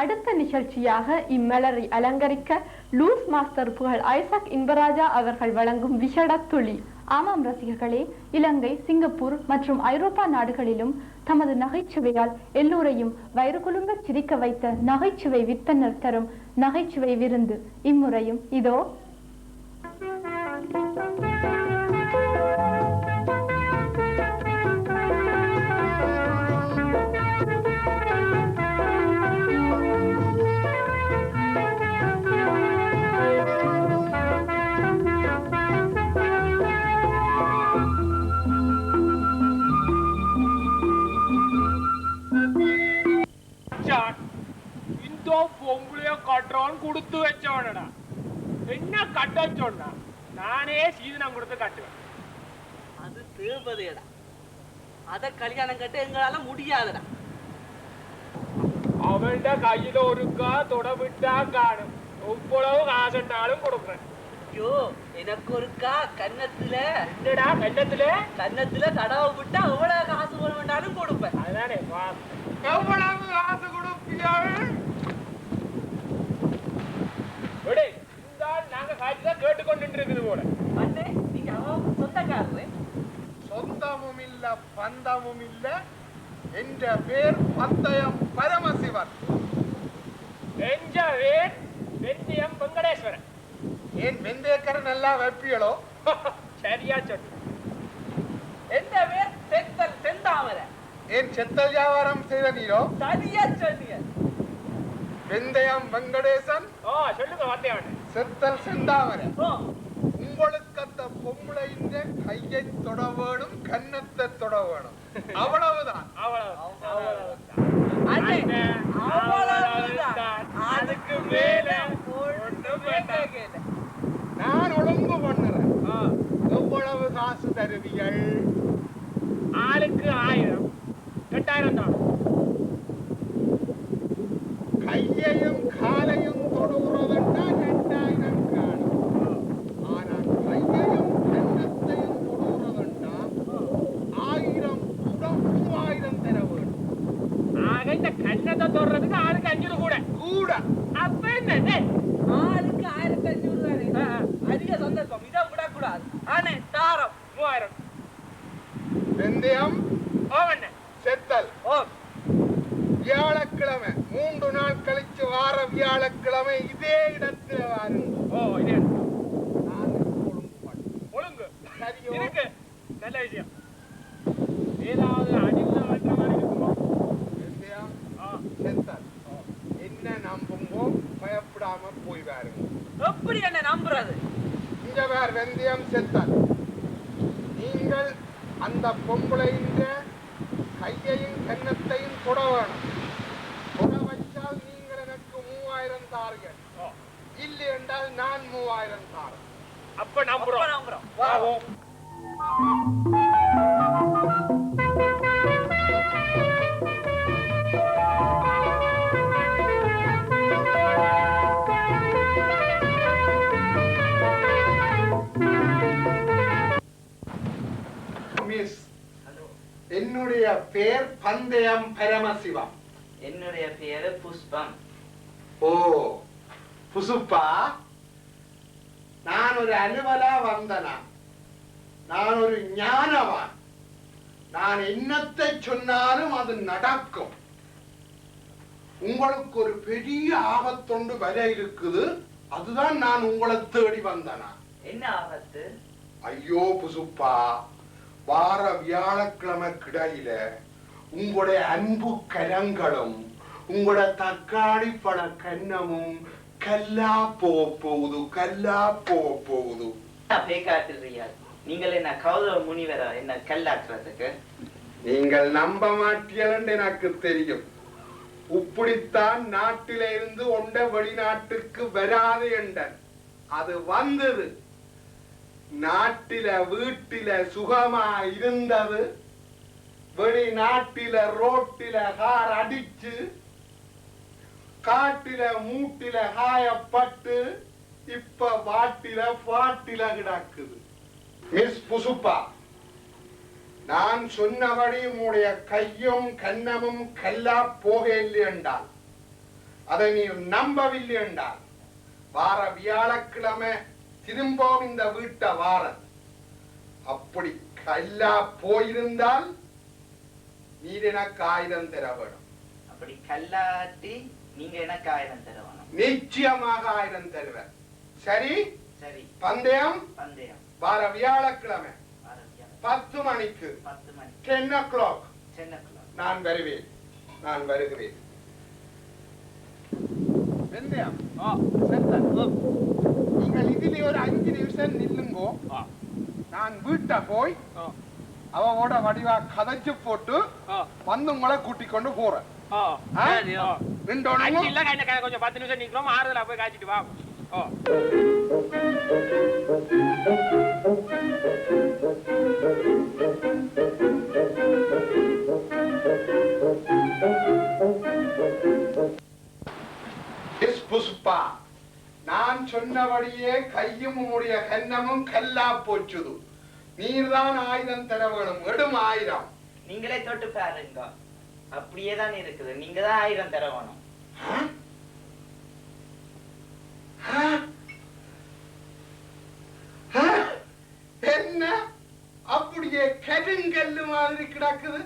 அடுத்த நிகழ்ச்சியாக இம்மலரை அலங்கரிக்க லூஸ் மாஸ்டர் புகழ் ஐசக் இன்பராஜா அவர்கள் வழங்கும் விஷட துளி. ஆமாம் ரசிகர்களே இலங்கை சிங்கப்பூர் மற்றும் ஐரோப்பா நாடுகளிலும் தமது நகைச்சுவையால் எல்லோரையும் வயிறு குலுங்க சிரிக்க வைத்த நகைச்சுவை வித்தனர் தரும் நகைச்சுவை விருந்து. இம்முறையும் இதோ இந்த பொம்பளைய கட்டுறவன் கொடுத்து வச்சவனடா என்ன கட்ட சொன்னா நானே சீதனம் கொடுத்து கட்டுவேன் அது தேவதையடா அத கல்யாணம் கட்ட எங்களால முடியாதுடா அவன்ட கையில ஒருக்கா தொட விட்டா காணும் எவ்வளவு காசுண்டாலும் கொடுக்குறேன் ஐயோ எனக்கு ஒருக்கா கன்னத்துல என்னடா கண்டத்துல கன்னத்துல தடவை விட்டா எவ்வளவு காசு வேண்டாலும் கொடுப்பேன் அதுதானே. எவ்வளவு காசு கொடுப்பியாள் விடு. இந்த ஆள் நாங்க காட்சிதான் கேட்டுக்கொண்டு இருக்குது போல. அண்ணே நீங்க அவன் சொந்தக்காரரு. சொந்தமும் இல்ல பந்தமும் இல்ல என்ற பேர் பந்தயம் பரமசிவன். எஞ்ச வேர் வெந்தியம் வெங்கடேஸ்வரன். ஏன் வெந்தயக்கரை நல்லா வைப்பியலோ சரியா சொன்ன எந்த பேர் செத்தல் செந்தாமரை. ஏன் செத்தல் வியாபாரம் செய்த நீரோ? சரியா சொன்னீங்க. வெந்தயம் வெங்கடேசன். சொல்லுங்க வார்த்தையாவண்ணே செத்தல் செந்தாமரை. உங்களுக்கு அந்த பொம்பளையின் கையை தொட வேணும் கன்னத்தை தொட வேணும். அவ்வளவுதான். அதுக்கு மேல. நான் ஒழுங்கு பண்ணுறேன். எவ்வளவு காசு தருவியல் ஆளுக்கு ஆயிரம். எட்டாயிரம் தான். கையையும் காலையும் தொடுகிறதா ரெண்டாயிரம் காணும். ஆனால் கையையும் கன்னத்தையும் தொடுகிறதா ஆயிரம் கூட மூவாயிரம் தர வேண்டும். ஆக இந்த கண்ணத்தை தொடுறதுக்கு ஆளுக்கு அஞ்சூறு கூட. கூட. அப்ப என்ன ஆளுக்கு ஆயிரத்தி அஞ்சூறு தானே. அதிக சந்தர்ப்பம் இதை விடக்கூடாது. ஆனே தாரம் மூவாயிரம். வெந்தயம் ஓவண்ண. செத்தல். ஓ. வார வியாழக்கிழமை இதே இடத்துல வாருங்க ஓ இது ஒழுங்கு இருக்கு. நல்ல விஷயம். ஏதாவது அடிந்த மாற்ற மாதிரி இருக்குமோ? செத்தல். என்ன நம்பும்போ பயப்படாம போய் பாருங்க எப்படி என்ன நம்புறது? இங்க வேற வெந்தயம் செத்தல். நீங்கள் அந்த பொம்பளையின் கையையும் கன்னத்தையும் தொட வேணும் தொட வச்சால் நீங்கள் எனக்கு மூவாயிரம் தாருங்கள். இல்லை என்றால் நான் மூவாயிரம் தாரேன் அப்ப நம்புறோம் என்னுடைய பெயர் பந்தயம் பரமசிவம். என்னுடைய பேரு புஷ்பம். ஓ புசுப்பா? நான் ஒரு அலுவலா வந்தனா? நான் ஒரு ஞானவான் நான் என்னத்தை சொன்னாலும் அது நடக்கும். உங்களுக்கு ஒரு பெரிய ஆபத்தொண்டு வர இருக்குது. அதுதான் நான் உங்களை தேடி வந்தனா. என்ன ஆபத்து? ஐயோ புசுப்பா. வார வியாழக்கிழமை கிடையில உங்களுடைய அன்பு கரங்களும் உங்களோட தக்காளி பழ கன்னமும் கல்லா போக போகுது கல்லா போக போகுது. பேக்காட்டுறியா நீங்கள் என்ன கௌதவ முனிவரா? என்ன கல்லாக்குறதுக்கு? நீங்கள் நம்ப மாட்டீர்கள் எனக்கு தெரியும். இப்படித்தான் நாட்டில இருந்து ஒண்ட வெளிநாட்டுக்கு வராது என்றன். அது வந்தது. நாட்டில வீட்டில சுகமா இருந்தது. வெளிநாட்டில ரோட்டில கார் அடிச்சு காட்டில மூட்டில காயப்பட்டு இப்ப வாட்டில பாட்டில கிடக்குது. மிஸ் புசுப்பா நான் சொன்னபடி உன்னுடைய கையும் கன்னமும் கல்லா போக இல்லை என்றால் அதை நீ நம்பவில்லை என்றால் வார வியாழக்கிழமை திரும்பவும் இந்த வீட்டை வார அப்படி கல்லா போயிருந்தால் நீர் எனக்கு ஆயுதம் தர வேணும் அப்படி கல்லாட்டி நீங்க எனக்கு ஆயிரம் தருவணும் நிச்சயமாக ஆயுதம் தருவேன். சரி? சரி. பந்தயம்? பந்தயம். வார வியாழக்கிழமை. பத்து மணிக்கு. பத்து மணி ten o'clock ten o'clock நான் வருவேன். நான் வருகிறேன். வெந்தயம். நீங்கள் இதிலே ஒரு அஞ்சு நிமிஷம் நில்லுங்கோ. நான் வீட்டை போய் அவவோட வடிவா கதைச்சு போட்டு வந்து உங்களை கூட்டிக் கொண்டு போறேன் கொஞ்சம் பத்து நிமிஷம் நிக்கிறோம் ஆறுதலா போய் காய்ச்சிட்டு வா. புஷ்பா நான் சொன்னபடியே கையும் உம்முடைய கன்னமும் கல்லா போச்சுது. நீர்தான் ஆயுதம் தர வேணும் எடும் ஆயுதம். நீங்களே தொட்டு பாருங்க. அப்படியே தான் இருக்குது. நீங்க தான் ஆயிரம் தரவணும். ஆ? ஆ? ஆ? என்ன? அப்படியே கருங்கல்லு மாதிரி கிடக்குது.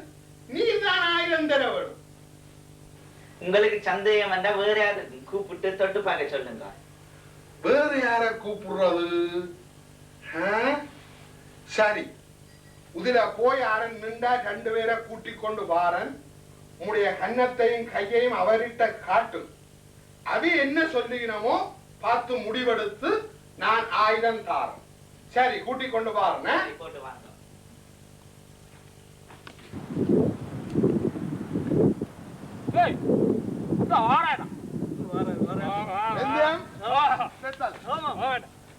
நீர்தான் ஆயுதம் தர வேணும் உங்களுக்கு சந்தேகம் வந்தா வேற யாரு கூப்பிட்டு தொட்டு பார்க்க சொல்லுங்க. வேறு யார கூப்பிடுறது? சரி. இதுல போய் யாரன் நின்றா ரெண்டு பேரை கூட்டிக் கொண்டு வாரன். உம்முடைய கன்னத்தையும் கையையும் அவர்கிட்ட காட்டும் அவி என்ன சொல்லுகிறோமோ பார்த்து முடிவெடுத்து நான் ஆயுதம் தாரன். சரி கூட்டிக் கொண்டு வாரன்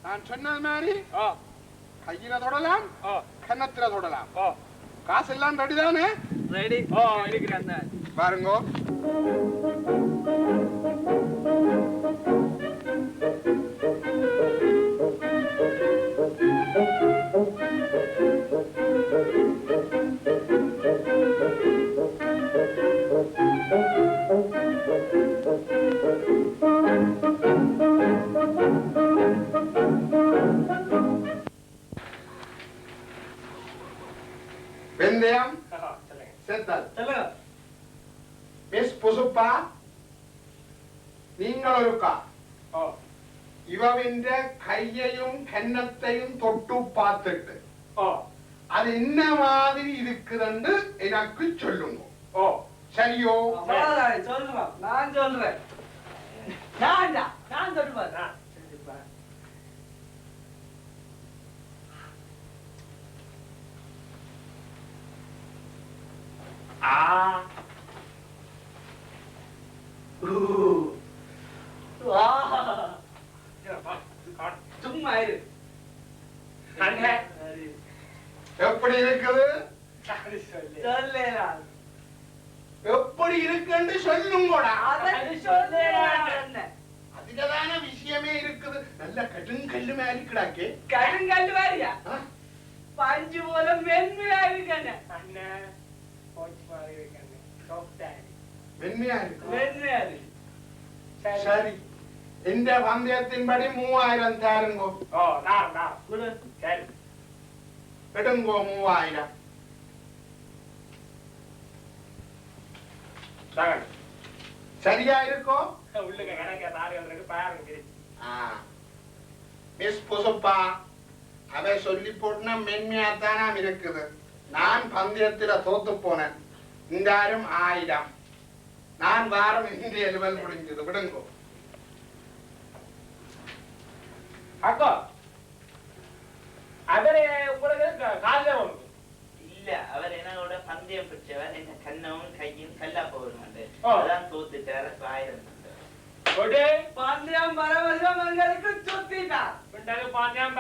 நான் சொன்னது மாதிரி ஆ. கையில தொடலாம் கன்னத்துல தொடலாம். காசு எல்லாம் ரெடி தானே? ரெடி பாருங்க. பார்த்துட்டு ஓ அது என்ன மாதிரி இருக்குதுன்னு எனக்கு சொல்லுங்க. ஓ சரியோ? சொல்லுங்க நான் சொல்றேன். நான் நான் சொல்லுவேன் நான் Ooh. எப்படி இருக்குது சரி சொல்லு சொல்லேடா. எப்படி இருக்குன்னு சொல்லுங்கோடா அதை சொல்லேடா அண்ணன். അതിലതാന വിഷയമേ இருக்குது നല്ല കടുങ്കല്ല് മേലി കിടക്കേ கருங்கல் வாரியா பஞ்சு போல மென்மையா இருக்கண்ணே அண்ணே போச்சு மாதிரி இருக்கண்ணே சாஃப்டாக മെന്മയാ ഇരിക്കും மென்மையா இருக்கு ശരി എന്റെ പന്തയത്തിൻപടി മൂവായിരം തരുങ്കോ ஓ நான் நான் குடு. எடுங்கோ மூவாயிரம் சரியா இருக்கோ உள்ளுங்க கணக்க நாடுகள் பாருங்க மிஸ் புசுப்பா அதை சொல்லி போட்டுனா மென்மையா தானாம் இருக்குது நான் பந்தயத்துல தோத்து போனேன் இந்த ஆயிரம் ஆயிரம் நான் வாரம் இந்திய லெவல் முடிஞ்சது விடுங்கோ அக்கா பந்தயம் பிடிச்சவர் என்ன கண்ணவும் கையும் கல்லா போகணும் ஓ. அதான் தோத்துட்டாரு அப்ப ஆயிரம் தந்தாரு. கொடு பந்தயம் பரவசம் எங்களுக்கு சுத்திட்டான் பின்னாடி பாஞ்சாம்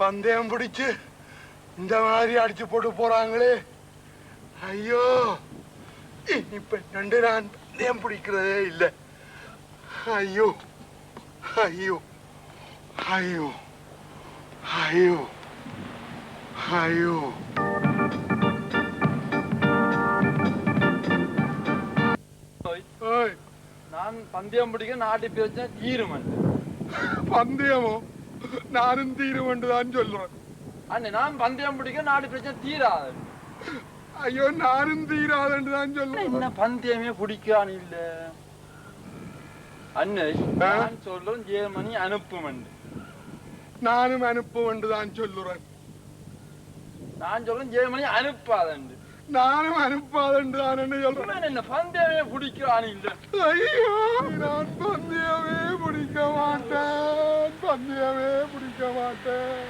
பந்தயம் பிடிச்சு இந்த மாதிரி அடிச்சு போட்டு போறாங்களே. ஐயோ இப்ப நண்டு நான் பந்தயம் பிடிக்கிறதே இல்லை. ஐயோ ஐயோ ஐயோ ஐயோ ஐயோ. நான் பந்தயம் பிடிக்க நாட்டு பிரச்சனை தீருமன் பந்தயமோ? நானும் தீருமென்று தான் சொல்றேன் அண்ணே நான் பந்தயம் பிடிக்க நாட்டு பிரச்சனை தீராது. ஐயோ நானும் தீராதென்று தான் சொல்றேன் என்ன பந்தயமே பிடிக்கான் இல்ல. அண்ணே நான் சொல்றேன் ஜெர்மனி அனுப்புமன் நானும் அனுப்பும் தான் சொல்லுறேன். நான் சொல்றேன் ஜெர்மனி அனுப்பாதண்டு நானும் அனுப்பாதென்று தான் என்ன சொல்றேன் என்ன பந்தயமே பிடிக்கான் இல்ல ஐயோ நான் பந்தயமே பிடிக்க மாட்டேன். பந்தயமே பிடிக்க மாட்டேன்.